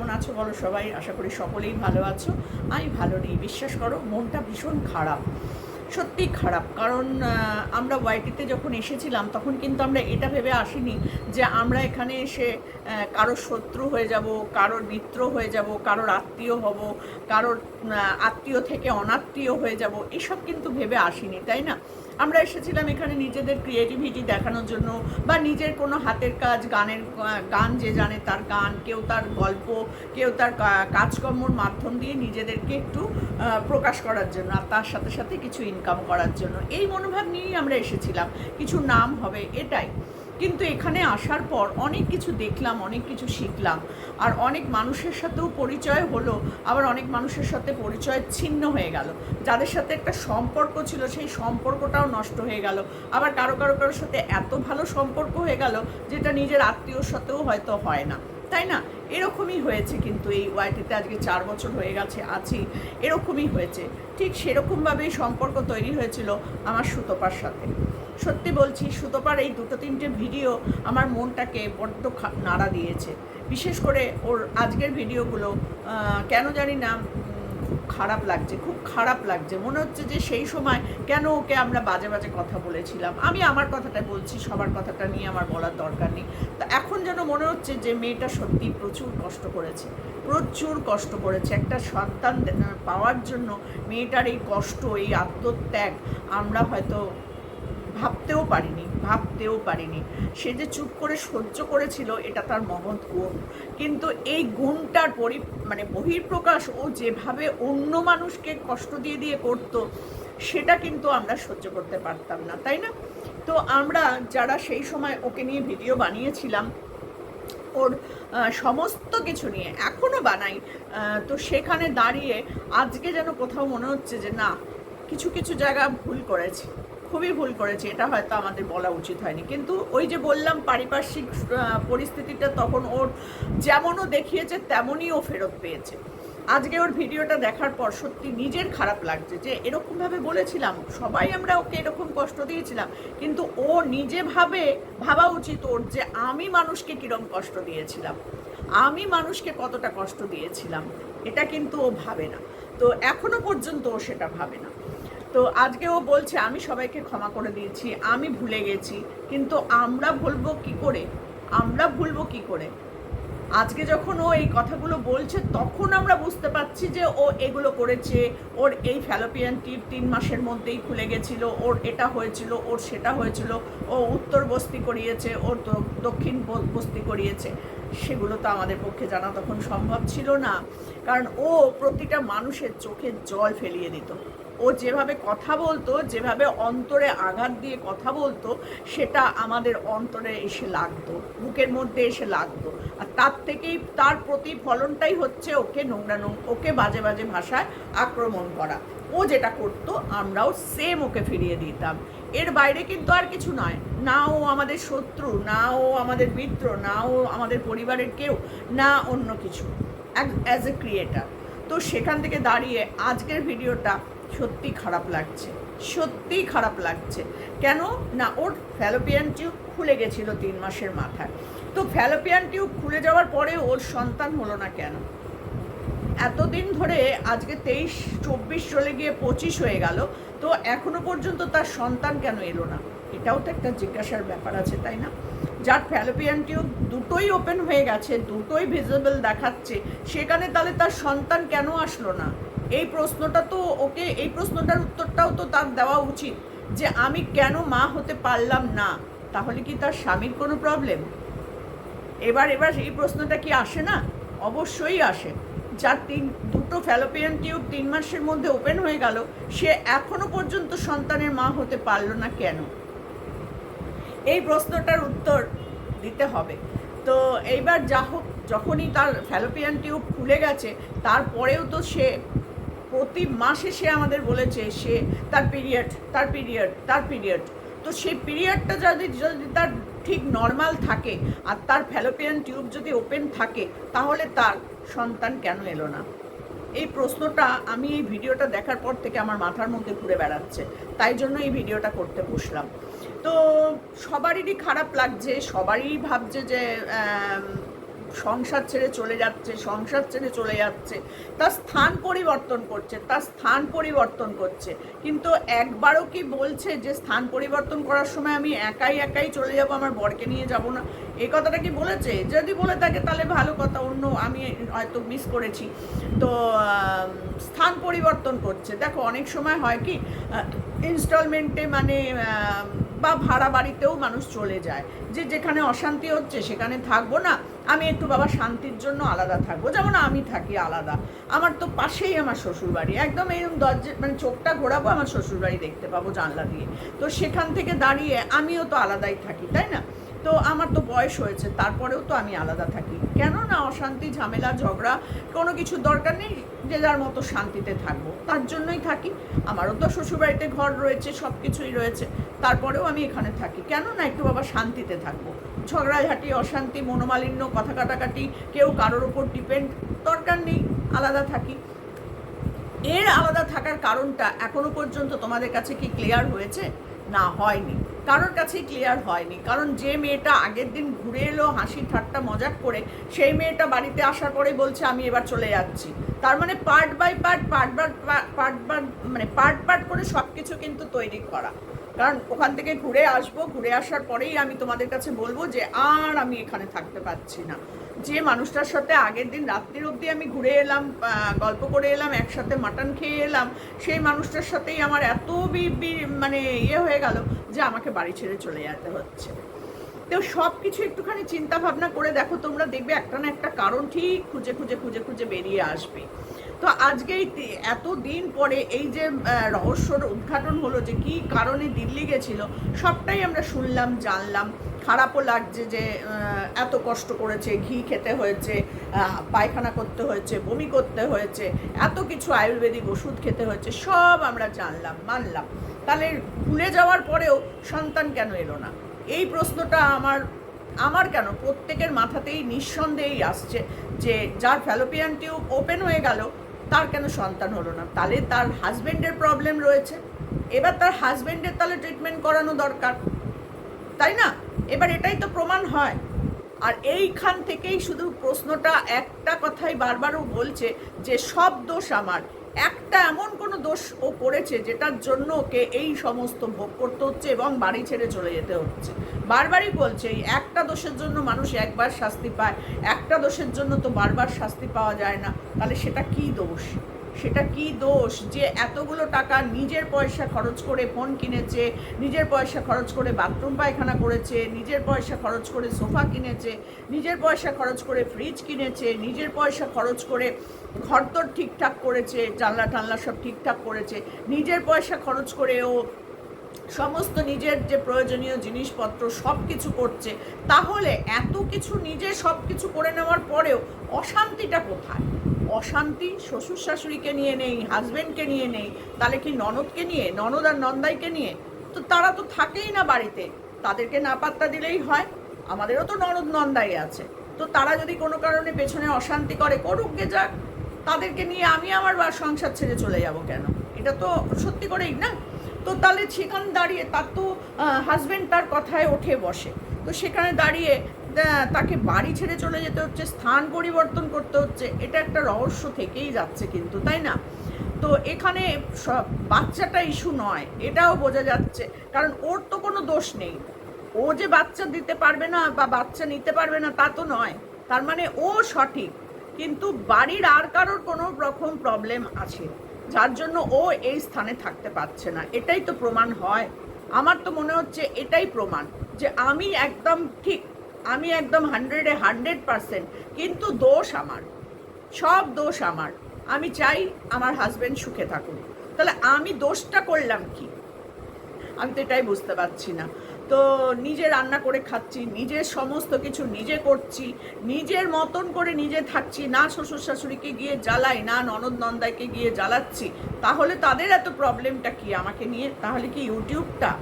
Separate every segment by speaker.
Speaker 1: কেমন আছো বলো সবাই? আশা করি সকলেই ভালো আছো। আমি ভালো নেই, বিশ্বাস করো, মনটা ভীষণ খারাপ। সত্যি খারাপ, কারণ আমরা ওয়াইটিতে যখন এসেছিলাম, তখন কিন্তু আমরা এটা ভেবে আসিনি যে আমরা এখানে এসে কারোর শত্রু হয়ে যাব কারোর মিত্র হয়ে যাব, কারোর আত্মীয় হব, কারোর আত্মীয় থেকে অনাত্মীয় হয়ে যাব, এসব কিন্তু ভেবে আসিনি, তাই না? আমরা এসেছিলাম এখানে নিজেদের ক্রিয়েটিভিটি দেখানোর জন্য বা নিজের কোনো হাতের কাজ, গানের, গান যে জানে তার গান, কেউ তার গল্প, কেউ তার কাজকর্মর মাধ্যম দিয়ে নিজেদেরকে একটু প্রকাশ করার জন্য আর তার সাথে সাথে কিছু ইনকাম করার জন্য। এই মনোভাব নিয়েই আমরা এসেছিলাম। কিছু নাম হবে এটাই। কিন্তু এখানে আসার পর অনেক কিছু দেখলাম, অনেক কিছু শিখলাম। আর অনেক মানুষের সাথেও পরিচয় হলো, আবার অনেক মানুষের সাথে পরিচয় ছিন্ন হয়ে গেল। যাদের সাথে একটা সম্পর্ক ছিল, সেই সম্পর্কটাও নষ্ট হয়ে গেল। আবার কারও কারও কারোর সাথে এত ভালো সম্পর্ক হয়ে গেল, যেটা নিজের আত্মীয়র সাথেও হয়তো হয় না। তাই না? এরকমই হয়েছে কিন্তু এই ওয়াইটিতে আজকে চার বছর হয়ে গেছে, আছি। এরকমই হয়েছে। ঠিক সেরকমভাবেই সম্পর্ক তৈরি হয়েছিল আমার সুতপার সাথে। সত্যি বলছি, সুতপার এই দুটো তিনটে ভিডিও আমার মনটাকে বড্ড নাড়া দিয়েছে। বিশেষ করে ওর আজকের ভিডিওগুলো কেন জানি না খারাপ লাগছে, খুব খারাপ লাগছে। মনে হচ্ছে যে সেই সময় কেন ওকে আমরা বাজে বাজে কথা বলেছিলাম। আমি আমার কথাটা বলছি, সবার কথাটা নিয়ে আমার বলার দরকার নেই। তো এখন যেন মনে হচ্ছে যে মেয়েটা সত্যি প্রচুর কষ্ট করেছে, প্রচুর কষ্ট করেছে। একটা সন্তান পাওয়ার জন্য মেয়েটার এই কষ্ট, এই আত্মত্যাগ, আমরা হয়তো ভাবতেও পারিনি ভাবতেও পারিনি। সে যে চুপ করে সহ্য করেছিল, এটা তার মহৎ গুণ। কিন্তু এই গুণটার পরি মানে বহির্প্রকাশ ও যেভাবে অন্য মানুষকে কষ্ট দিয়ে দিয়ে করত, সেটা কিন্তু আমরা সহ্য করতে পারতাম না, তাই না? তো আমরা যারা সেই সময় ওকে নিয়ে ভিডিও বানিয়েছিলাম, ওর সমস্ত কিছু নিয়ে এখনও বানাই তো সেখানে দাঁড়িয়ে আজকে যেন কোথাও মনে হচ্ছে যে না, কিছু কিছু জায়গা ভুল করেছি। খুবই ভুল করেছে, এটা হয়তো আমাদের বলা উচিত হয়নি। কিন্তু ওই যে বললাম, পারিপার্শ্বিক পরিস্থিতিটা তখন ওর যেমনও দেখিয়েছে, তেমনই ও ফেরত পেয়েছে। আজকে ওর ভিডিওটা দেখার পর সত্যি নিজের খারাপ লাগছে যে, এরকমভাবে বলেছিলাম, সবাই আমরা ওকে এরকম কষ্ট দিয়েছিলাম, কিন্তু ও নিজে ভাবে, ভাবা উচিত ওর যে, আমি মানুষকে কিরম কষ্ট দিয়েছিলাম, আমি মানুষকে কতটা কষ্ট দিয়েছিলাম, এটা কিন্তু ও ভাবে না। তো এখনও পর্যন্ত ও সেটা ভাবে না। তো আজকে ও বলছে, আমি সবাইকে ক্ষমা করে দিয়েছি, আমি ভুলে গেছি, কিন্তু আমরা ভুলবো কি করে? আমরা ভুলবো কি করে? আজকে যখন ও এই কথাগুলো বলছে, তখন আমরা বুঝতে পারছি যে ও এগুলো করেছে। ওর এই ফ্যালোপিয়ান টিপ তিন মাসের মধ্যেই খুলে গেছিল, ওর এটা হয়েছিল, ওর সেটা হয়েছিল, ও উত্তর বস্তি করিয়েছে, ওর দক্ষিণ বস্তি করিয়েছে। সেগুলো তো আমাদের পক্ষে জানা তখন সম্ভব ছিল না, কারণ ও প্রতিটা মানুষের চোখে জল ফেলিয়ে দিত। ও যেভাবে কথা বলতো, যেভাবে অন্তরে আঘাত দিয়ে কথা বলতো, সেটা আমাদের অন্তরে এসে লাগতো, বুকের মধ্যে এসে লাগতো। আর তার থেকেই তার প্রতিফলনটাই হচ্ছে ওকে নোংরা নোং, ওকে বাজে বাজে ভাষায় আক্রমণ করা। ও যেটা করতো, আমরাও সেম ওকে ফিরিয়ে দিতাম। এর বাইরে কিন্তু আর কিছু নয়। না ও আমাদের শত্রু, না ও আমাদের মিত্র, না ও আমাদের পরিবারের কেউ, না অন্য কিছু। অ্যাজ এ ক্রিয়েটার তো সেখান থেকে দাঁড়িয়ে আজকের ভিডিওটা সত্যি খারাপ লাগছে, সত্যি খারাপ লাগছে। কেন? না, ওর ফ্যালোপিয়ান টিউব খুলে গেছিল তিন মাসের মাথায়। তো ফ্যালোপিয়ান টিউব খুলে যাওয়ার পরে ওর সন্তান হলো না কেন? এতদিন ধরে আজকে তেইশ, চব্বিশ চলে গিয়ে পঁচিশ হয়ে গেল, তো এখনও পর্যন্ত তার সন্তান কেন এলো না? এটাও তো একটা জিজ্ঞাসার ব্যাপার আছে, তাই না? যার ফ্যালোপিয়ান টিউব দুটোই ওপেন হয়ে গেছে, দুটোই ভিজিবল দেখাচ্ছে, সেখানে তাহলে তার সন্তান কেন আসলো না? এই প্রশ্নটা তো ওকে, এই প্রশ্নটার উত্তরটাও তো তার দেওয়া উচিত যে আমি কেন মা হতে পারলাম না, তাহলে কি তার স্বামীর কোনো প্রবলেম এবার এবার এই প্রশ্নটা কি আসে না? অবশ্যই আসে। যার তিন, দুটো ফ্যালোপিয়ান টিউব তিন মাসের মধ্যে ওপেন হয়ে গেল, সে এখনও পর্যন্ত সন্তানের মা হতে পারল না কেন? এই প্রশ্নটার উত্তর দিতে হবে। তো এইবার যা হোক, যখনই তার ফ্যালোপিয়ান টিউব খুলে গেছে, তারপরেও তো সে প্রতি মাসে সে আমাদের বলেছে সে তার পিরিয়ড তার পিরিয়ড তার পিরিয়ড তো সেই পিরিয়ডটা যদি যদি তার ঠিক নর্মাল থাকে আর তার ফ্যালোপিয়ান টিউব যদি ওপেন থাকে, তাহলে তার সন্তান কেন এলো না? এই প্রশ্নটা আমি এই ভিডিওটা দেখার পর থেকে আমার মাথার মধ্যে ঘুরে বেড়াচ্ছে। তাই জন্য এই ভিডিওটা করতে বসলাম। তো সবারই খারাপ লাগছে, সবারই ভাবছে যে সংসার ছেড়ে চলে যাচ্ছে, সংসার ছেড়ে চলে যাচ্ছে। তার স্থান পরিবর্তন করছে, তার স্থান পরিবর্তন করছে। কিন্তু একবারও কি বলছে যে স্থান পরিবর্তন করার সময় আমি একাই একাই চলে যাব, আমার বরকে নিয়ে যাব না? এই কথাটা কি বলেছে? যদি বলে থাকে তাহলে ভালো কথা, অন্য আমি হয়তো মিস করেছি। তো স্থান পরিবর্তন করছে। দেখো, অনেক সময় হয় কি ইনস্টলমেন্টে মানে বা ভাড়া বাড়িতেও মানুষ চলে যায়। যে যেখানে অশান্তি হচ্ছে সেখানে থাকব না। আমি একটু বাবা শান্তির জন্য আলাদা থাকব। যেমন আমি থাকি আলাদা। আমার তো পাশেই আমার শ্বশুরবাড়ি। একদম এরকম দরজা মানে চোখটা ঘোরাবো, আমার শ্বশুরবাড়ি দেখতে পাবো জানলা দিয়ে। তো সেখান থেকে দাঁড়িয়ে আমিও তো আলাদাই থাকি, তাই না? তো আমার তো বয়স হয়েছে, তারপরেও তো আমি আলাদা থাকি। কেন না অশান্তি, ঝামেলা, ঝগড়া, কোনো কিছু দরকার নেই, যে যার মতো শান্তিতে থাকব। তার জন্যই থাকি। আমারও তো শ্বশুরবাড়িতে ঘর রয়েছে সব কিছুই রয়েছে। তারপরেও আমি এখানে থাকি। কেন না একটু বাবা শান্তিতে থাকব। ঝগড়াঝাটি, অশান্তি, মনোমালিন্য, কথা কাটাকাটি, কেউ কারোর ওপর ডিপেন্ড দরকার নেই, আলাদা থাকি। এর আলাদা থাকার কারণটা এখনও পর্যন্ত তোমাদের কাছে কি ক্লিয়ার হয়েছে? না, হয়নি। কারোর কাছেই ক্লিয়ার হয়নি। কারণ যে মেয়েটা আগের দিন ঘুরে এলো, হাসি, ঠাট্টা, মজাক করে, সেই মেয়েটা বাড়িতে আসার পরে বলছে, আমি এবার চলে যাচ্ছি। তার মানে part by part part by part মানে পার্ট পার্ট করে সব কিছু কিন্তু তৈরি করা। কারণ ওখান থেকে ঘুরে আসব, ঘুরে আসার পরেই আমি তোমাদের কাছে বলব যে আর আমি এখানে থাকতে পারছি না। যে মানুষটার সাথে আগের দিন রাত্রির অবধি আমি ঘুরে এলাম গল্প করে এলাম, একসাথে মাটন খেয়ে এলাম, সেই মানুষটার সাথেই আমার এত মানে ইয়ে হয়ে গেল যে আমাকে বাড়ি ছেড়ে চলে যেতে হচ্ছে। তো সব কিছু একটুখানি চিন্তা ভাবনা করে দেখো, তোমরা দেখবে একটা না একটা কারণ ঠিক খুঁজে খুঁজে খুঁজে খুঁজে বেরিয়ে আসবে। তো আজকে এত দিন পরে এই যে রহস্যর উদ্ঘাটন হলো যে কি কারণে দিল্লি গেছিল, সবটাই আমরা শুনলাম, জানলাম। খারাপও লাগছে যে এত কষ্ট করেছে, ঘি খেতে হয়েছে পায়খানা করতে হয়েছে, বমি করতে হয়েছে, এত কিছু আয়ুর্বেদিক ওষুধ খেতে হয়েছে, সব আমরা জানলাম, মানলাম। তাহলে ভুলে যাওয়ার পরেও সন্তান কেন এলো না? এই প্রশ্নটা আমার আমার কেন? প্রত্যেকের মাথাতেই নিঃসন্দেহেই আসছে যে, যার ফ্যালোপিয়ান টিউব ওপেন হয়ে গেল তার কেন সন্তান হলো না? তাহলে তার হাজব্যান্ডের প্রবলেম রয়েছে। এবার তার হাজব্যান্ডের তাহলে ট্রিটমেন্ট করানো দরকার। তাই না? এবার এটাই তো প্রমাণ হয়। আর এইখান থেকেই শুধু প্রশ্নটা একটা কথাই বারবারও বলছে যে সব দোষ আমার। একটা এমন কোনো দোষ ও করেছে যেটার জন্য ওকে এই সমস্ত ভোগ করতে হচ্ছে এবং বাড়ি ছেড়ে চলে যেতে হচ্ছে। বারবারই বলছে, এই একটা দোষের জন্য মানুষ একবার শাস্তি পায়, একটা দোষের জন্য তো বারবার শাস্তি পাওয়া যায় না। তাহলে সেটা কি দোষ? সেটা কি দোষ? যে এতগুলো টাকা নিজের পয়সা খরচ করে ফোন কিনেছে, নিজের পয়সা খরচ করে বাথরুম পায়খানা করেছে, নিজের পয়সা খরচ করে সোফা কিনেছে, নিজের পয়সা খরচ করে ফ্রিজ কিনেছে, নিজের পয়সা খরচ করে ঘরদর ঠিকঠাক করেছে, জানলা টানলা সব ঠিকঠাক করেছে, নিজের পয়সা খরচ করে ও সমস্ত নিজের যে প্রয়োজনীয় জিনিসপত্র সব কিছু করছে, তাহলে এত কিছু নিজে সব কিছু করে নেওয়ার পরেও অশান্তিটা কোথায়? অশান্তি শ্বশুর শাশুড়িকে নিয়ে নেই হাজব্যান্ডকে নিয়ে নেই, তাহলে কি ননদকে নিয়ে, ননদ আর নন্দাইকে নিয়ে? তো তারা তো থাকেই না বাড়িতে। তাদেরকে না পাত্তা দিলেই হয়। আমাদেরও তো ননদ নন্দাই আছে। তো তারা যদি কোনো কারণে পেছনে অশান্তি করে, করুক গে যাক। তাদেরকে নিয়ে আমি আমার বা সংসার ছেড়ে চলে যাব কেন? এটা তো সত্যি করেই না? তো তাহলে সেখানে দাঁড়িয়ে তার তো হাজবেন্ড তার কথায় ওঠে বসে। তো সেখানে দাঁড়িয়ে তাকে বাড়ি ছেড়ে চলে যেতে হচ্ছে, স্থান পরিবর্তন করতে হচ্ছে, এটা একটা রহস্য থেকেই যাচ্ছে কিন্তু, তাই না? তো এখানে সব বাচ্চাটা ইস্যু নয়, এটাও বোঝা যাচ্ছে, কারণ ওর তো কোনো দোষ নেই। ও যে বাচ্চা দিতে পারবে না বা বাচ্চা নিতে পারবে না, তা তো নয়, তার মানে ও সঠিক, কিন্তু বাড়ির আর কারোর কোনো রকম প্রবলেম আছে, যার জন্য ও এই স্থানে থাকতে পারছে না, এটাই তো প্রমাণ হয়। আমার তো মনে হচ্ছে এটাই প্রমাণ, যে আমি একদম ঠিক আমি একদম হান্ড্রেডে হান্ড্রেড পারসেন্ট কিন্তু দোষ আমার, সব দোষ আমার। আমি চাই আমার হাজবেন্ড সুখে থাকুক। তাহলে আমি দোষটা করলাম কি? আমি তো এটাই বুঝতে পারছি না। তো নিজে রান্না করে খাচ্ছি নিজের সমস্ত কিছু নিজে করছি, নিজের মতন করে নিজে থাকছি, না শ্বশুর শাশুড়িকে গিয়ে জ্বালাই, না ননদ নন্দাইকে গিয়ে জ্বালাচ্ছি, তাহলে তাদের এত প্রবলেমটা কি আমাকে নিয়ে? তাহলে কি ইউটিউবটা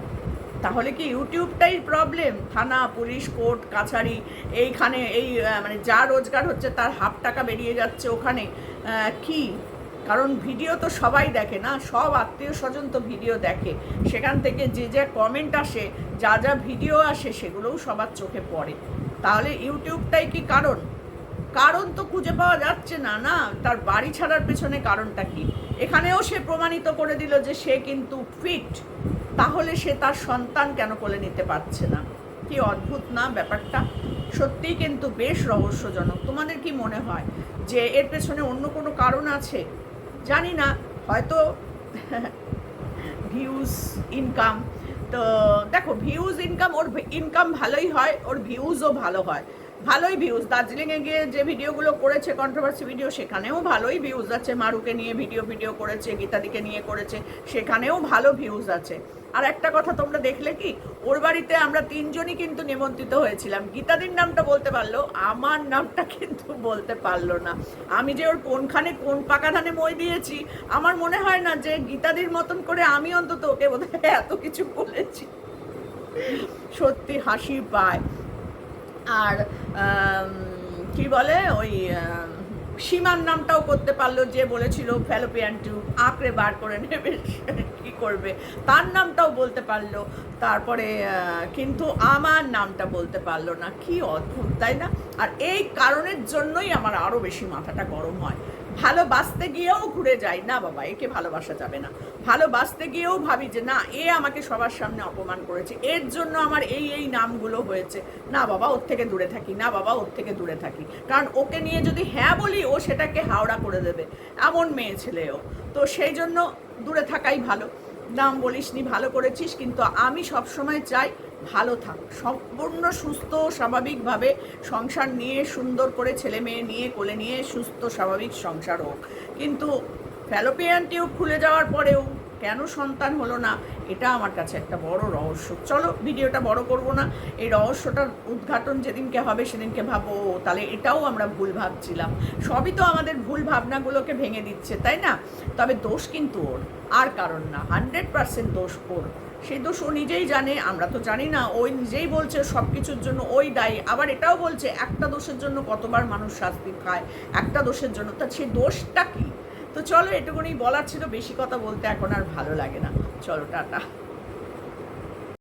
Speaker 1: তাহলে কি ইউটিউবটাই প্রবলেম থানা, পুলিশ, কোর্ট, কাছারি, এইখানে এই মানে যা রোজগার হচ্ছে তার হাফ টাকা বেরিয়ে যাচ্ছে ওখানে। কি? কারণ ভিডিও তো সবাই দেখে না, সব আত্মীয় স্বজন তো ভিডিও দেখে। সেখান থেকে যে যে কমেন্ট আসে, যা যা ভিডিও আসে, সেগুলোও সবার চোখে পড়ে। তাহলে ইউটিউবটাই কি কারণ? কারণ তো খুঁজে পাওয়া যাচ্ছে না না? তার বাড়ি ছাড়ার পেছনে কারণটা কি? এখানেও সে প্রমাণিত করে দিল যে সে কিন্তু ফিট তাহলে সে তার সন্তান কেন কোলে নিতে পারছে না? কি অদ্ভুত না ব্যাপারটা? সত্যিই কিন্তু বেশ রহস্যজনক। তোমাদের কি মনে হয় যে এর পেছনে অন্য কোনো কারণ আছে? জানি না, হয়তো ভিউজ ইনকাম তো দেখো ভিউজ ইনকাম ওর ইনকাম ভালোই হয়, ওর ভিউজও ভালো হয়। ভালোই ভিউজ দার্জিলিংয়ে গিয়ে যে ভিডিওগুলো করেছে কন্ট্রোভার্সি ভিডিও সেখানেও ভালোই ভিউজ আছে। মারুকে নিয়ে ভিডিও ভিডিও করেছে, গীতাদিকে নিয়ে করেছে, সেখানেও ভালো ভিউজ আছে। আর একটা কথা তোমরা দেখলে কি, ওর বাড়িতে আমরা তিনজনই কিন্তু নিমন্ত্রিত হয়েছিলাম। গীতাদির নামটা বলতে পারল, আমার নামটা কিন্তু বলতে পারল না। আমি যে ওর কোনখানে কোন পাকা ধানে মই দিয়েছি, আমার মনে হয় না যে গীতাদির মতন করে আমি অন্তত ওকে বোধহয় এত কিছু বলেছি। সত্যি হাসি পায়। আর কি বলে, ওই সীমার নামটাও করতে পারল যে বলেছিল ফ্যালোপিয়ান টিউব আঁকড়ে বার করে নেবে কি করবে। তার নামটাও বলতে পারল, তারপরে কিন্তু আমার নামটা বলতে পারল না। কি অদ্ভুত, তাই না? আর এই কারণের জন্যই আমার আরও বেশি মাথাটা গরম হয়। ভালোবাসতে গিয়েও ঘুরে যাই না বাবা, একে ভালোবাসা যাবে না। ভালোবাসতে গিয়েও ভাবি যে, না, এ আমাকে সবার সামনে অপমান করেছে। এর জন্য আমার এই এই নামগুলো হয়েছে। না বাবা, ওর থেকে দূরে থাকি। না বাবা, ওর থেকে দূরে থাকি। কারণ ওকে নিয়ে যদি হ্যাঁ বলি, ও সেটাকে হাওড়া করে দেবে। এমন মেয়ে ছেলেও তো সেই জন্য দূরে থাকাই ভালো। নাম বলিসনি, ভালো করেছিস, কিন্তু আমি সবসময় চাই ভালো থাক। সম্পূর্ণ সুস্থ, স্বাভাবিকভাবে সংসার নিয়ে সুন্দর করে ছেলে মেয়ে নিয়ে, কোলে নিয়ে সুস্থ, স্বাভাবিক সংসার হোক। কিন্তু ফ্যালোপিয়ান টিউব খুলে যাওয়ার পরেও কেন সন্তান হলো না, এটা আমার কাছে একটা বড় রহস্য। চলো, ভিডিওটা বড় করব না। এই রহস্যটার উদ্ঘাটন যেদিনকে হবে, সেদিনকে ভাবো তাহলে এটাও আমরা ভুল ভাবছিলাম। সবই তো আমাদের ভুল ভাবনাগুলোকে ভেঙে দিচ্ছে, তাই না? তবে দোষ কিন্তু ওর, আর কারণ না। হান্ড্রেড পার্সেন্ট দোষ ওর। সেই দোষ ও নিজেই জানে, আমরা তো জানি না ওই নিজেই বলছে সব কিছুর জন্য, ওই দায়ী। আবার এটাও বলছে, একটা দোষের জন্য কতবার মানুষ শাস্তি খায় একটা দোষের জন্য। তা সে দোষটা কি? তো চলো এটুকুনি বলার ছিল, বেশি কথা বলতে এখন আর ভালো লাগে না। চলো, টাটা।